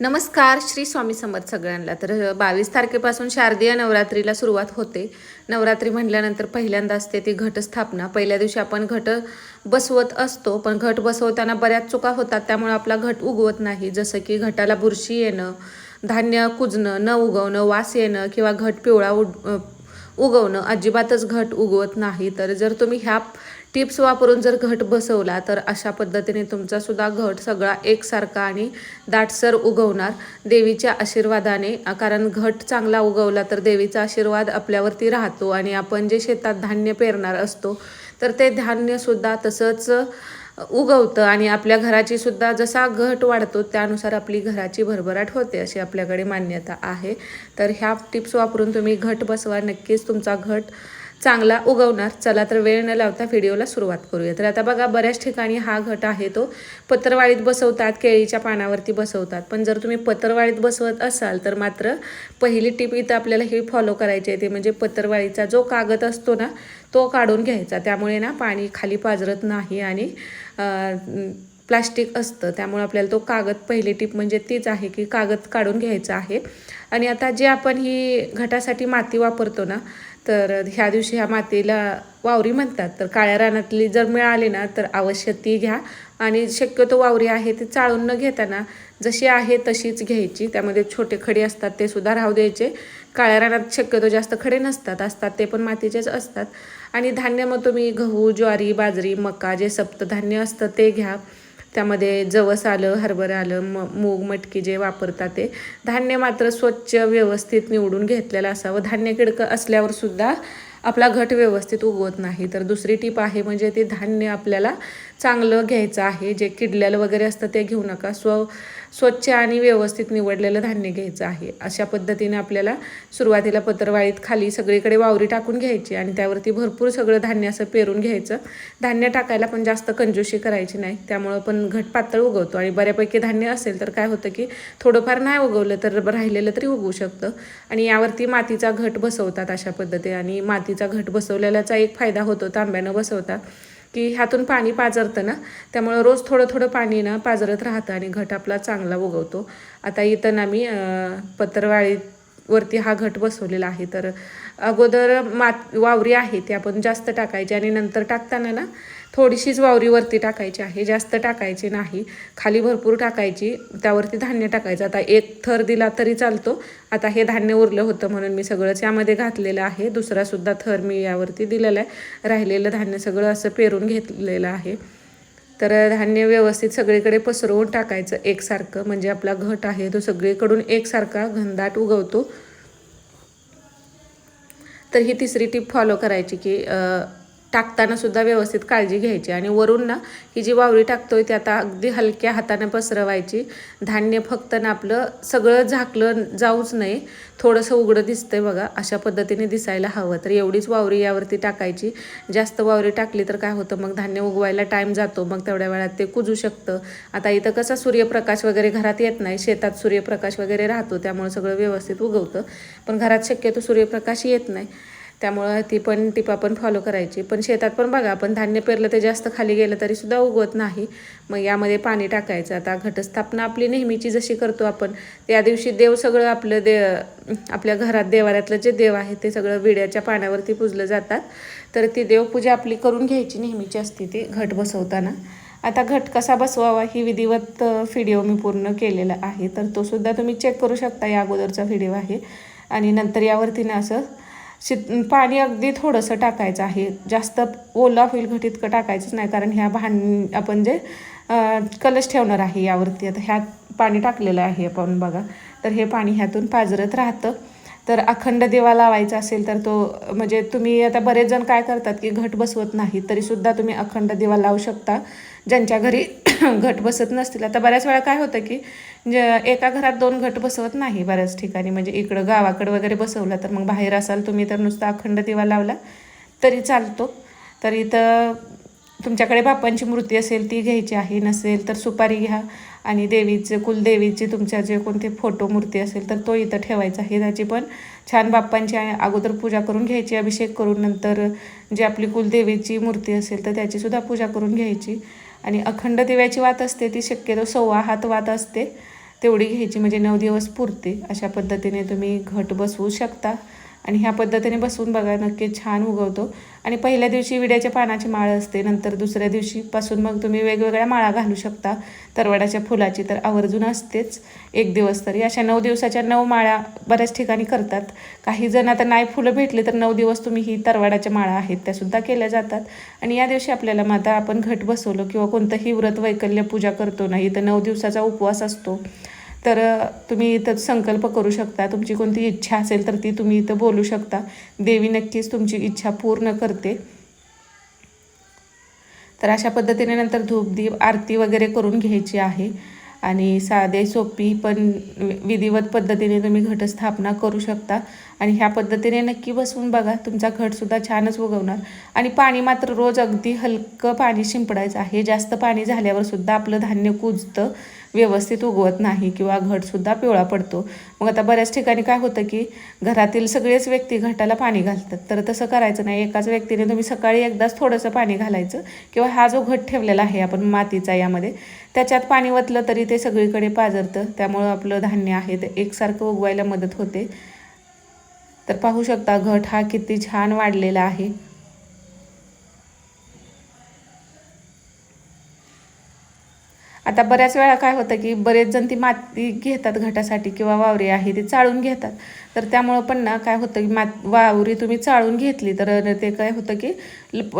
नमस्कार श्री स्वामी समर्थ सगळ्यांना. तर बावीस तारखेपासून शारदीय नवरात्रीला सुरुवात होते. नवरात्री म्हटल्यानंतर पहिल्यांदा असते ती घटस्थापना. पहिल्या दिवशी आपण घट बसवत असतो पण घट बसवताना बऱ्याच चुका होतात त्यामुळे आपला घट उगवत नाही. जसं की घटाला बुरशी येणं धान्य कुजणं न उगवणं वास येणं किंवा घट पिवळा उड उगवणं अजिबातच घट उगवत नाही. तर जर तुम्ही ह्या टिप्स वापरून जर घट बसवला तर अशा पद्धतीने तुमचा सुद्धा घट सगळा एकसारखा आणि दाटसर उगवणार. देवीच्या आशीर्वादाने कारण घट चांगला उगवला तर देवीचा आशीर्वाद आपल्यावरती राहतो आणि आपण जे शेतात धान्य पेरणार असतो तर ते धान्यसुद्धा तसंच उगवतं आणि आपल्या घराची सुद्धा जसा घट वाढतो त्यानुसार आपली घराची भरभराट होते अशी आपल्याकडे मान्यता आहे. तर ह्या टिप्स वापरून तुम्ही घट बसवा. नक्कीच तुमचा घट चांगला उगवणार. चला तर वेळ न लावता व्हिडिओला सुरुवात करूया. तर आता बघा बऱ्याच ठिकाणी हा घट आहे तो. पत्रवाळीत बसवतात केळीच्या पानावरती बसवतात. पण जर तुम्ही पत्रवाळीत बसवत असाल तर मात्र पहिली टीप इथं आपल्याला ही फॉलो करायची आहे ते म्हणजे पत्रवाळीचा जो कागद असतो ना तो काढून घ्यायचा. त्यामुळे ना पाणी खाली पाजरत नाही आणि प्लास्टिक असतं त्यामुळे आपल्याला तो कागद पहिली टीप म्हणजे तीच आहे की कागद काढून घ्यायचा आहे. आणि आता जे आपण ही घटासाठी माती वापरतो ना तर ह्या दिवशी ह्या मातीला वावरी म्हणतात. तर काळ्या रानातली जर मिळाली ना तर अवश्य ती घ्या. आणि शक्यतो वावरी आहे ती चाळून न घेताना जशी आहे तशीच घ्यायची. त्यामध्ये छोटे खडे असतात ते सुद्धा राहू द्यायचे. काळ्या रानात शक्यतो जास्त खडे नसतात असतात ते पण मातीचेच असतात. आणि धान्य मग तुम्ही गहू ज्वारी बाजरी मका जे सप्तधान्य असतं ते घ्या. त्यामध्ये जवस आलं हरभरा आलं म मूग मटकी जे वापरतात ते धान्य मात्र स्वच्छ व्यवस्थित निवडून घेतलेलं असावं. धान्य किडकं असल्यावर सुद्धा आपला घट व्यवस्थित उगवत नाही. तर दुसरी टीप आहे म्हणजे ते धान्य आपल्याला चांगलं घ्यायचं आहे. जे किडलेलं वगैरे असतं ते घेऊ नका. स्व स्वच्छ आणि व्यवस्थित निवडलेलं धान्य घ्यायचं आहे. अशा पद्धतीने आपल्याला सुरुवातीला पत्रवाळीत खाली सगळीकडे वावरी टाकून घ्यायची आणि त्यावरती भरपूर सगळं धान्य असं पेरून घ्यायचं. धान्य टाकायला पण जास्त कंजूशी करायची नाही. त्यामुळं पण घट पातळ उगवतो आणि बऱ्यापैकी धान्य असेल तर काय होतं की थोडंफार नाही उगवलं तर राहिलेलं तरी उगवू शकतं. आणि यावरती मातीचा घट बसवतात अशा पद्धतीने आणि मातीचा घट बसवलेल्याचा एक फायदा होतो. तांब्यानं बसवतात. की ह्यातून पाणी पाजरतं ना त्यामुळं रोज थोडं थोडं पाणी ना पाजरत राहतं आणि घट आपला चांगला उगवतो. आता इथं ना मी पत्रवाळीत वरती हा घट बसवलेला आहे. तर अगोदर मात वावरी आहे ती आपण जास्त टाकायची आणि नंतर टाकताना ना थोडीशीच वावरीवरती टाकायची आहे. जास्त टाकायची नाही. खाली भरपूर टाकायची. त्यावरती धान्य टाकायचं. आता एक थर दिला तरी चालतो. आता हे धान्य उरलं होतं म्हणून मी सगळंच यामध्ये घातलेलं आहे. दुसरासुद्धा थर मी यावरती दिलेला आहे. राहिलेलं धान्य सगळं असं पेरून घेतलेलं आहे. तर धान्य व्यवस्थित सगळीकडे पसरवून टाकायचं. एकसारखं म्हणजे आपला घट आहे तो सगळीकडून एकसारखा घनदाट उगवतो. तर ही तिसरी टीप फॉलो करायची की टाकताना सुद्धा व्यवस्थित काळजी घ्यायची. आणि वरून ना ही जी वावरी टाकतोय ती आता अगदी हलक्या हाताने पसरवायची. धान्य फक्त ना आपलं सगळं झाकलं जाऊच नाही. थोडंसं उघडं दिसतंय बघा अशा पद्धतीने दिसायला हवं. तर एवढीच वावरी यावरती टाकायची. जास्त वावरी टाकली तर काय होतं? मग धान्य उगवायला टाईम जातो. मग तेवढ्या वेळात ते कुजू शकतं. आता इथं कसा सूर्यप्रकाश वगैरे घरात येत नाही. शेतात सूर्यप्रकाश वगैरे राहतो. त्यामुळे सगळं व्यवस्थित उगवतं. पण घरात शक्यतो सूर्यप्रकाश येत नाही. त्यामुळं ती पण टिपा आपण फॉलो करायची. पण शेतात पण बघा आपण धान्य पेरलं ते जास्त खाली गेलं तरी सुद्धा उगवत नाही. मग यामध्ये पाणी टाकायचं. आता घटस्थापना आपली नेहमीची जशी करतो आपण त्या दिवशी देव सगळं आपलं दे आपल्या घरात देवाऱ्यातलं जे देव आहे ते सगळं विड्याच्या पाण्यावरती पुजलं जातात. तर ती देवपूजा आपली करून घ्यायची नेहमीची असते ती घट बसवताना. आता घट कसा बसवावा ही विधिवत व्हिडिओ मी पूर्ण केलेला आहे. तर तो सुद्धा तुम्ही चेक करू शकता या अगोदरचा व्हिडिओ आहे. आणि नंतर यावरती ना असं शित पाणी अगदी थोडंसं टाकायचं आहे. जास्त ओला होईल घट इतकं टाकायचंच नाही. कारण ह्या भां आपण जे कलश ठेवणार आहे यावरती. आता ह्यात पाणी टाकलेलं आहे आपण बघा. तर हे पाणी ह्यातून पाजरत राहतं. तर अखंड दिवा लावायचा असेल तर तो म्हणजे तुम्ही आता बरेच जण काय करतात की घट बसवत नाही तरीसुद्धा तुम्ही अखंड दिवा लावू शकता. ज्यांच्या घरी घट बसत नसतील. आता बऱ्याच वेळा काय होतं की ज- एका घरात दोन घट बसवत नाही बऱ्याच ठिकाणी. म्हणजे इकडं गावाकडं वगैरे बसवलं तर मग बाहेर असाल तुम्ही तर नुसता अखंड दिवा लावला तरी चालतो. तर इथं तुमच्याकडे बापांची मूर्ती असेल ती घ्यायची आहे. नसेल तर सुपारी घ्या. आणि देवीचे कुलदेवीची तुमच्या जे कोणते फोटो मूर्ती असेल तर तो इथं ठेवायचा आहे. त्याची पण छान बाप्पांची अगोदर पूजा करून घ्यायची अभिषेक करून नंतर जी आपली कुलदेवीची मूर्ती असेल तर त्याचीसुद्धा पूजा करून घ्यायची. आणि अखंड दिव्याची वात असते ती शक्यतो सव्वा हात वात असते तेवढी घ्यायची म्हणजे नऊ दिवस पुरते. अशा पद्धतीने तुम्ही घट बसवू शकता. आणि ह्या पद्धतीने बसवून बघा नक्की छान उगवतो. आणि पहिल्या दिवशी विड्याच्या पानाची माळ असते नंतर दुसऱ्या दिवशीपासून मग तुम्ही वेगवेगळ्या माळा घालू शकता. तरवड्याच्या फुलाची तर आवर्जून असतेच. एक दिवस तरी. अशा नऊ दिवसाच्या नऊ माळा बऱ्याच ठिकाणी करतात. काही जण आता नाही फुलं भेटले तर नऊ दिवस तुम्ही ही तरवाडाच्या माळा आहेत त्यासुद्धा केल्या जातात. आणि या दिवशी आपल्याला माता आपण घट बसवलो किंवा कोणतंही व्रत वैकल्य पूजा करतो नाही तर नऊ दिवसाचा उपवास असतो. तर तुम्ही इथं संकल्प करू शकता. तुमची कोणती इच्छा असेल तर ती तुम्ही इथं बोलू शकता. देवी नक्कीच तुमची इच्छा पूर्ण करते. तर अशा पद्धतीने नंतर धूपदीप आरती वगैरे करून घ्यायची आहे. आणि साधे सोपी पण वि- विधिवत पद्धतीने तुम्ही घटस्थापना करू शकता. आणि ह्या पद्धतीने नक्की बसवून बघा तुमचा घटसुद्धा छानच उगवणार. आणि पाणी मात्र रोज अगदी हलकं पाणी शिंपडायचं आहे. जास्त पाणी झाल्यावर सुद्धा आपलं धान्य कुजतं व्यवस्थित उगवत नाही किंवा घटसुद्धा पिवळा पडतो. मग आता बऱ्याच ठिकाणी काय होतं की घरातील सगळेच व्यक्ती घटाला पाणी घालतात. तर तसं करायचं नाही. एकाच व्यक्तीने तुम्ही सकाळी एकदाच थोडंसं पाणी घालायचं किंवा हा जो घट ठेवलेला आहे आपण मातीचा यामध्ये त्याच्यात पाणी वतलं तरी ते सगळीकडे पाजरतं. त्यामुळं आपलं धान्य आहे ते एकसारखं उगवायला मदत होते. तर पाहू शकता घट हा किती छान वाढलेला आहे. आता बऱ्याच वेळा काय होतं की बरेच जण ती माती घेतात घटासाठी किंवा वावरी आहे ती चाळून घेतात. तर त्यामुळं पण ना काय होतं की मात वावरी तुम्ही चाळून घेतली तर ते काय होतं की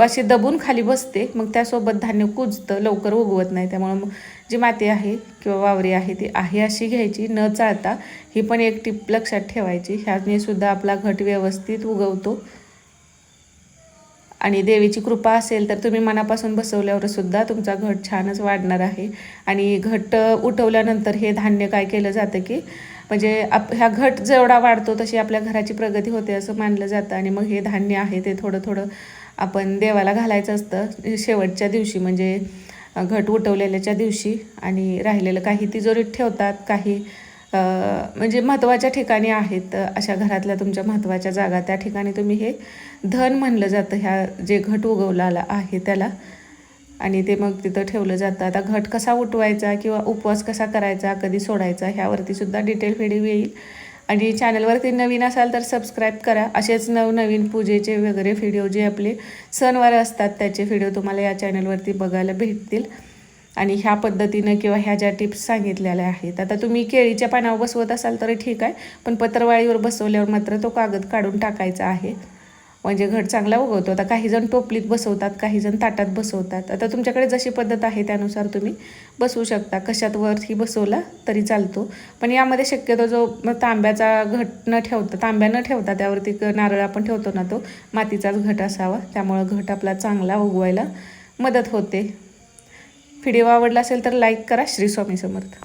अशी दबून खाली बसते मग त्यासोबत धान्य कुजतं लवकर उगवत नाही. त्यामुळं मग जी माती आहे किंवा वावरी आहे ती आहे अशी घ्यायची न चाळता ही पण एक टीप लक्षात ठेवायची. ह्याने सुद्धा आपला घट व्यवस्थित उगवतो. आणि देवीची कृपा असेल तर तुम्ही मनापासून बसवल्यावर सुद्धा तुमचा घट छानच वाढणार आहे. आणि घट उठवल्यानंतर हे धान्य काय केलं जातं की म्हणजे आप ह्या घट जेवढा वाढतो तशी आपल्या घराची प्रगती होते असं मानलं जातं. आणि मग हे धान्य आहे ते थोडं थोडं आपण देवाला घालायचं असतं शेवटच्या दिवशी म्हणजे घट उठवलेल्याच्या दिवशी. आणि राहिलेलं काही तिजोरीत ठेवतात काही म्हणजे महत्त्वाच्या ठिकाणी आहेत अशा घरातल्या तुमच्या महत्त्वाच्या जागा. त्या ठिकाणी तुम्ही हे धन म्हणलं जातं ह्या जे घट उगवलेला आहे त्याला. आणि ते मग तिथं ठेवलं जातं. आता घट कसा उठवायचा किंवा उपवास कसा करायचा कधी सोडायचा ह्यावरती सुद्धा डिटेल व्हिडिओ येईल. आणि चॅनलवरती नवीन असाल तर सबस्क्राईब करा. असेच नवनवीन पूजेचे वगैरे व्हिडिओ जे आपले सणवार असतात त्याचे व्हिडिओ तुम्हाला या चॅनलवरती बघायला भेटतील. आणि ह्या पद्धतीनं किंवा ह्या ज्या टिप्स सांगितलेल्या आहेत. आता तुम्ही केळीच्या पानावर बसवत असाल तरी ठीक आहे पण पत्रवाळीवर बसवल्यावर मात्र तो कागद काढून टाकायचा आहे. म्हणजे घट चांगला उगवतो. आता काही जण टोपलीत बसवतात काही जण ताटात बसवतात. आता तुमच्याकडे जशी पद्धत आहे त्यानुसार तुम्ही बसवू शकता. कशात वरही बसवला तरी चालतो. पण यामध्ये शक्यतो जो तांब्याचा घट न ठेवता तांब्या न ठेवता त्यावरती क- नारळ आपण ठेवतो ना तो मातीचाच घट असावा. त्यामुळं घट आपला चांगला उगवायला मदत होते. व्हिडिओ आवडला असेल तर लाईक करा. श्री स्वामी समर्थ.